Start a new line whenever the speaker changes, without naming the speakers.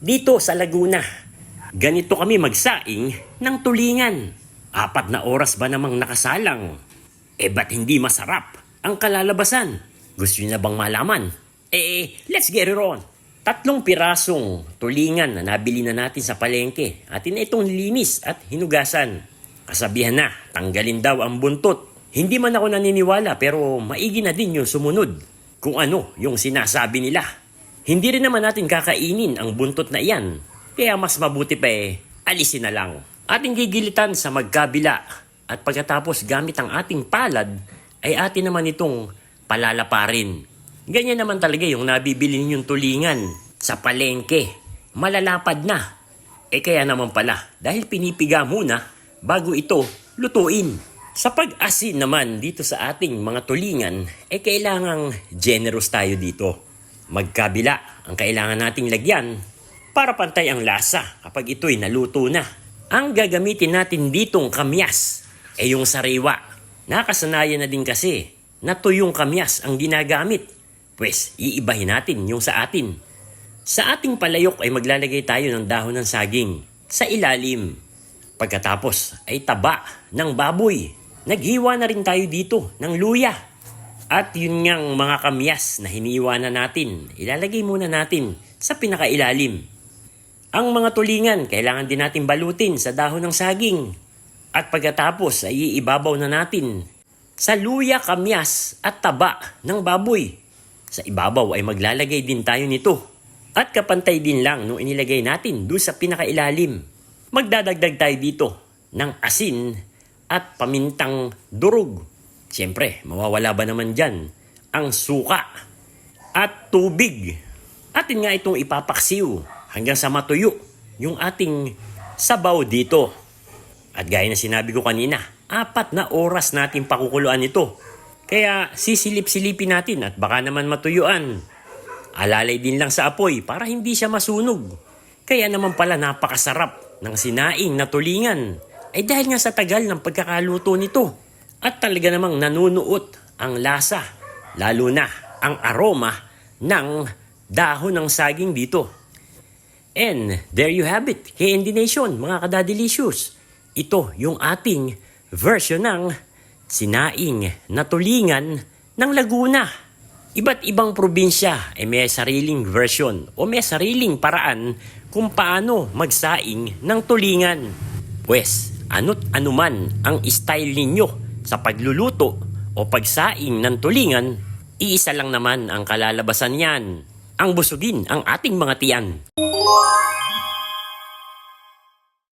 Dito sa Laguna, ganito kami magsaing ng tulingan. Apat na oras ba namang nakasalang? Eh ba't hindi masarap ang kalalabasan? Gusto niyo bang malaman? Eh, let's get it on! Tatlong pirasong tulingan na nabili na natin sa palengke. Na itong linis at hinugasan. Kasabihan na, tanggalin daw ang buntot. Hindi man ako naniniwala pero maigi na din yung sumunod. Kung ano yung sinasabi nila. Hindi rin naman natin kakainin ang buntot na iyan. Kaya mas mabuti pa eh, alisin na lang. Ating gigilitan sa magkabila. At pagkatapos gamit ang ating palad, ay atin naman itong palalaparin. Ganyan naman talaga yung nabibili ninyong tulingan sa palengke. Malalapad na. Eh kaya naman pala, dahil pinipiga muna bago ito lutuin. Sa pag-asin naman dito sa ating mga tulingan, eh kailangang generous tayo dito. Magkabila ang kailangan nating lagyan para pantay ang lasa kapag ito'y naluto na. Ang gagamitin natin ditong kamyas ay yung sariwa. Nakasanayan na din kasi na tuyong kamyas ang ginagamit. Pwes, iibahin natin yung sa atin. Sa ating palayok ay maglalagay tayo ng dahon ng saging sa ilalim. Pagkatapos ay taba ng baboy. Naghiwa na rin tayo dito ng luya. At yun ngang mga kamyas na hiniwa na natin, ilalagay muna natin sa pinakailalim. Ang mga tulingan, kailangan din natin balutin sa dahon ng saging. At pagkatapos ay iibabaw na natin sa luya, kamyas at taba ng baboy. Sa ibabaw ay maglalagay din tayo nito. At kapantay din lang nung inilagay natin doon sa pinakailalim. Magdadagdag tayo dito ng asin at pamintang durog. Siyempre, mawawala ba naman dyan ang suka at tubig. Atin nga itong ipapaksiw hanggang sa matuyo yung ating sabaw dito. At gaya na sinabi ko kanina, apat na oras natin pakukuluan ito. Kaya sisilip-silipin natin at baka naman matuyuan. Alalay din lang sa apoy para hindi siya masunog. Kaya naman pala napakasarap ng sinaing na tulingan ay dahil nga sa tagal ng pagkakaluto nito. At talaga namang nanunuot ang lasa, lalo na ang aroma ng dahon ng saging dito. And there you have it, Candy Nation, mga kadadelicious. Ito yung ating version ng sinaing na tulingan ng Laguna. Iba't ibang probinsya ay may sariling version o may sariling paraan kung paano magsaing ng tulingan. Pwes, ano't anuman ang style ninyo sa pagluluto o pagsaing ng tulingan, iisa lang naman ang kalalabasan niyan. Ang busugin ang ating mga tiyan.